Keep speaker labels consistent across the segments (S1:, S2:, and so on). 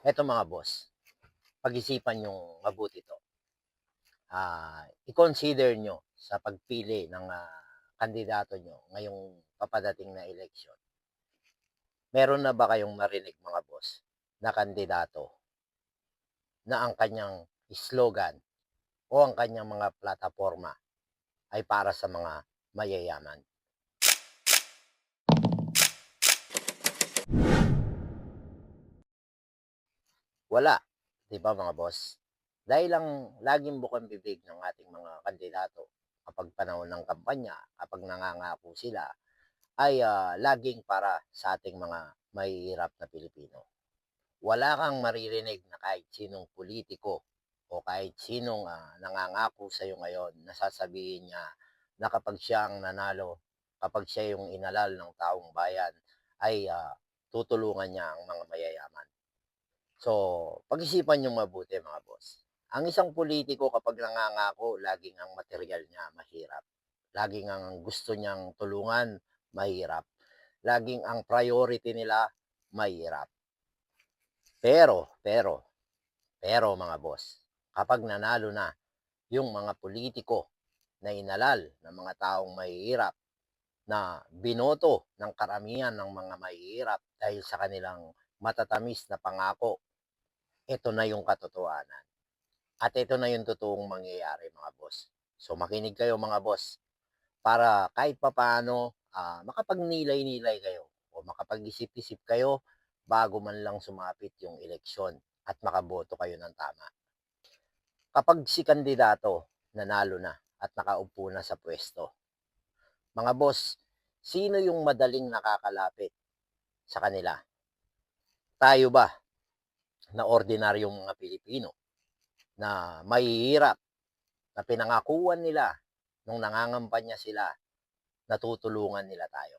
S1: Eto mga boss, pag-isipan yung mabuti 'to. Ah, i-consider nyo sa pagpili ng, ah, kandidato nyo ngayong papadating na eleksyon. Meron na ba kayong narinig mga boss na kandidato na ang kanyang slogan o ang kanyang mga plataporma ay para sa mga mayayaman? Wala, 'di ba mga boss? Dahil lang laging bukang bibig ng ating mga kandidato kapag panahon ng kampanya, kapag nangangako sila, ay ah, laging para sa ating mga mahihirap na Pilipino. Wala kang maririnig na kahit sinong politiko o kahit sinong ah, nangangako sa iyo ngayon na sasabihin niya na kapag siya ang nanalo, kapag siya yung inalal ng taong bayan, ay ah, tutulungan niya ang mga mayayaman. So, pag-isipan yung mabuti mga boss. Ang isang politiko kapag nangangako, laging ang material niya mahirap. Laging ang gusto niyang tulungan, mahirap. Laging ang priority nila, mahirap. Pero, pero, pero mga boss, kapag nanalo na yung mga politiko na inalal ng mga taong mahihirap, na binoto ng karamihan ng mga mahihirap dahil sa kanilang matatamis na pangako ito na yung katotohanan. At ito na yung totoong mangyayari mga boss. So makinig kayo mga boss para kahit papaano ah, makapagnilay-nilay kayo o makapag-isip-isip kayo bago man lang sumapit yung eleksyon at makaboto kayo ng tama. Kapag si kandidato nanalo na at nakaupo na sa pwesto, mga boss, sino yung madaling nakakalapit sa kanila? Tayo ba na ordinaryong mga Pilipino na mahihirap na pinangakuan nila nung nangangampanya sila natutulungan nila tayo.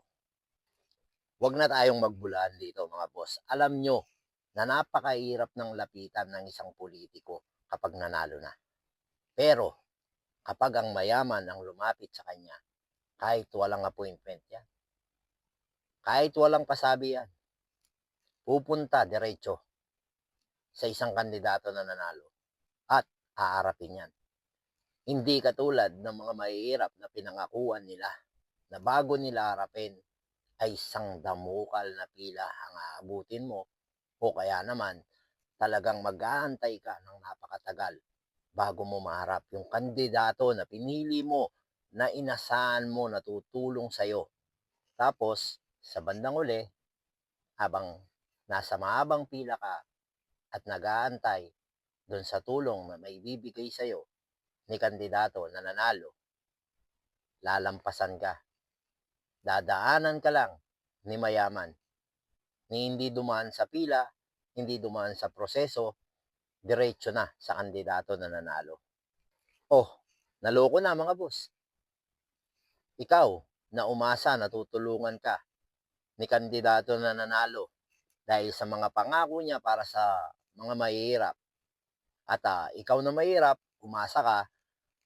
S1: Huwag na tayong magbulaan dito mga boss. Alam nyo na napakahirap ng lapitan ng isang politiko kapag nanalo na. Pero kapag ang mayaman ang lumapit sa kanya, kahit walang appointment yan, kahit walang pasabi yan, pupunta diretso sa isang kandidato na nanalo at haharapin yan. Hindi katulad ng mga mahihirap na pinangakuan nila na bago nila harapin ay isang damukal na pila ang aabutin mo o kaya naman talagang mag-aantay ka ng napakatagal bago mo maharap yung kandidato na pinili mo na inasahan mo na tutulong sa'yo. Tapos, sa bandang uli, habang nasa mahabang pila ka, at nag-aantay doon sa tulong na may bibigay sa'yo ni kandidato na nanalo, lalampasan ka. Dadaanan ka lang ni mayaman. Ni hindi dumaan sa pila, hindi dumaan sa proseso, diretso na sa kandidato na nanalo. Oh, naloko na mga boss. Ikaw, na umasa na tutulungan ka ni kandidato na nanalo dahil sa mga pangako niya para sa mga mahihirap. At uh, ikaw na mahirap, umasa ka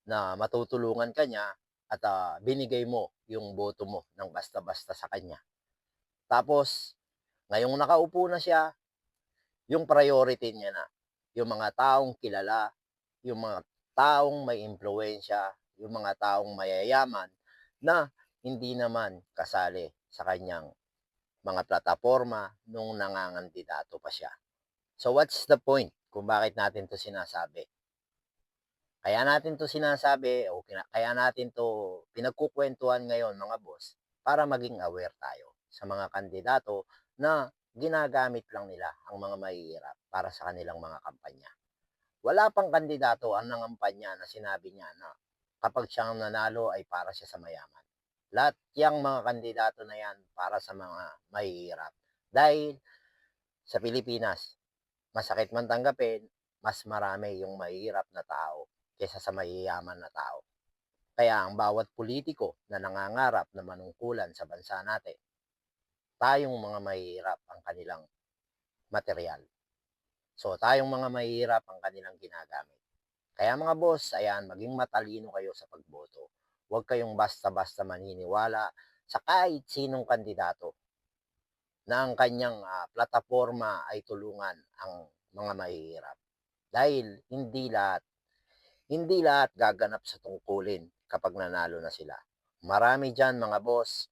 S1: na matutulungan ka niya at uh, binigay mo yung boto mo ng basta-basta sa kanya. Tapos, ngayong nakaupo na siya, yung priority niya na, yung mga taong kilala, yung mga taong may impluensya, yung mga taong mayayaman na hindi naman kasali sa kanyang mga plataforma nung nangangandidato pa siya. So what's the point kung bakit natin to sinasabi? Kaya natin to sinasabi o kaya natin to pinagkukwentuhan ngayon mga boss para maging aware tayo sa mga kandidato na ginagamit lang nila ang mga mahihirap para sa kanilang mga kampanya. Wala pang kandidato ang nangampanya na sinabi niya na kapag siyang nanalo ay para siya sa mayaman. Lahat yung mga kandidato na yan para sa mga mahihirap. Dahil sa Pilipinas, masakit man tanggapin, mas marami yung mahihirap na tao kaysa sa mayayaman na tao. Kaya ang bawat politiko na nangangarap na manungkulan sa bansa natin, tayong mga mahihirap ang kanilang material. So tayong mga mahihirap ang kanilang ginagamit. Kaya mga boss, ayan, maging matalino kayo sa pagboto Huwag kayong basta-basta maniniwala sa kahit sinong kandidato na ang kanyang uh, plataforma ay tulungan ang mga mahihirap. Dahil hindi lahat hindi lahat gaganap sa tungkulin kapag nanalo na sila. Marami diyan mga boss,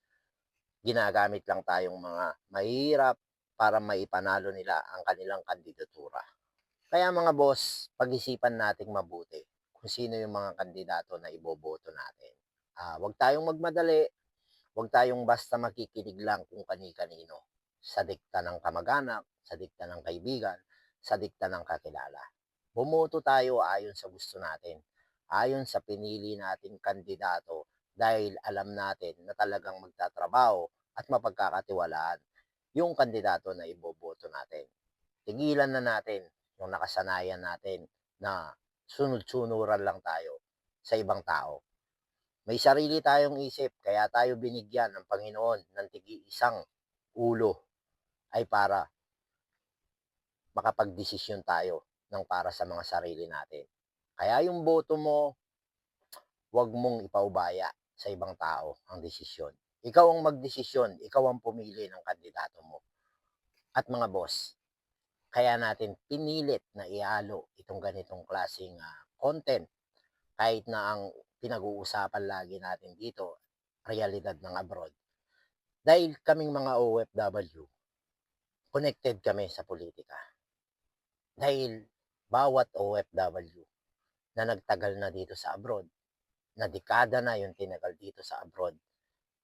S1: ginagamit lang tayong mga mahihirap para maipanalo nila ang kanilang kandidatura. Kaya mga boss, pag-isipan nating mabuti kung sino yung mga kandidato na iboboto natin. Ah, wag tayong magmadali, wag tayong basta makikinig lang kung kani-kanino sa dikta ng kamag-anak, sa dikta ng kaibigan, sa dikta ng kakilala. Bumoto tayo ayon sa gusto natin, ayon sa pinili nating kandidato dahil alam natin na talagang magtatrabaho at mapagkakatiwalaan yung kandidato na iboboto natin. Tigilan na natin yung nakasanayan natin na sunod-sunuran lang tayo sa ibang tao. May sarili tayong isip, kaya tayo binigyan ng Panginoon ng tigi isang ulo ay para makapagdesisyon tayo ng para sa mga sarili natin. Kaya yung boto mo, huwag mong ipaubaya sa ibang tao ang desisyon. Ikaw ang magdesisyon, ikaw ang pumili ng kandidato mo. At mga boss, kaya natin pinilit na ihalo itong ganitong klaseng ah, content kahit na ang pinag-uusapan lagi natin dito, realidad ng abroad. Dahil kaming mga OFW, connected kami sa politika. Dahil bawat OFW na nagtagal na dito sa abroad, na dekada na yung tinagal dito sa abroad,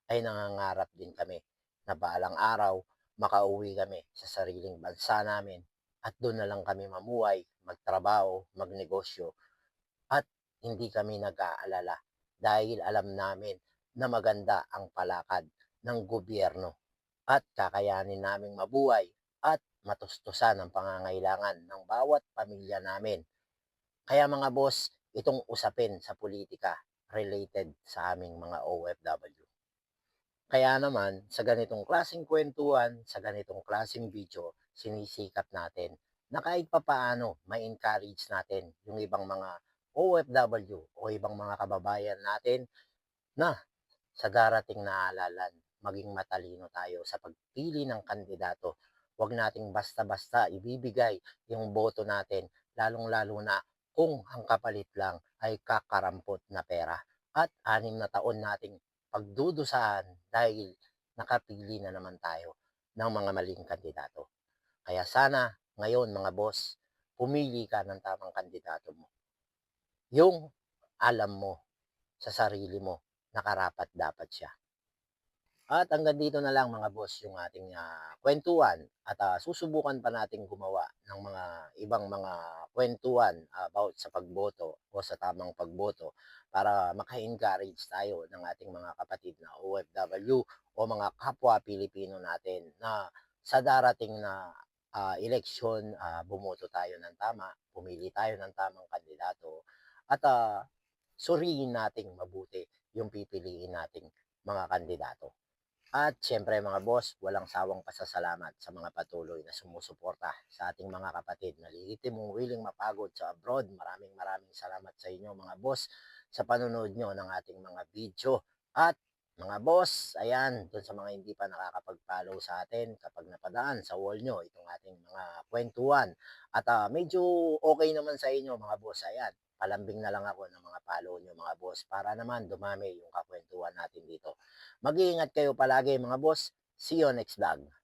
S1: ay nangangarap din kami na balang araw makauwi kami sa sariling bansa namin at doon na lang kami mamuhay, magtrabaho, magnegosyo at hindi kami nag-aalala dahil alam namin na maganda ang palakad ng gobyerno at kakayanin naming mabuhay at matustusan ang pangangailangan ng bawat pamilya namin. Kaya mga boss, itong usapin sa politika related sa aming mga OFW. Kaya naman, sa ganitong klaseng kwentuhan, sa ganitong klaseng video, sinisikap natin na kahit papaano ma-encourage natin yung ibang mga OFW o ibang mga kababayan natin na sa darating na halalan, maging matalino tayo sa pagpili ng kandidato. Huwag nating basta-basta ibibigay yung boto natin, lalong-lalo na kung ang kapalit lang ay kakarampot na pera at anim na taon nating pagdudusahan dahil nakapili na naman tayo ng mga maling kandidato. Kaya sana ngayon mga boss, pumili ka ng tamang kandidato mo. Yung alam mo sa sarili mo na karapat dapat siya. At hanggang dito na lang mga boss yung ating ah, kwentuhan at ah, susubukan pa nating gumawa ng mga ibang mga kwentuhan about sa pagboto o sa tamang pagboto para maka-encourage tayo ng ating mga kapatid na OFW o mga kapwa Pilipino natin na sa darating na ah, eleksyon ah, bumoto tayo ng tama, pumili tayo ng tamang kandidato at ah, suriin nating mabuti yung pipiliin nating mga kandidato. At syempre mga boss, walang sawang pasasalamat sa mga patuloy na sumusuporta sa ating mga kapatid na lihitimong willing mapagod sa abroad. Maraming maraming salamat sa inyo mga boss sa panonood nyo ng ating mga video. At mga boss, ayan, dun sa mga hindi pa nakakapag-follow sa atin kapag napadaan sa wall nyo itong ating mga kwentuhan. At ah, medyo okay naman sa inyo mga boss, ayan, palambing na lang ako ng mga follow nyo mga boss para naman dumami yung kakwentuhan natin dito. Mag-iingat kayo palagi mga boss. See you next vlog.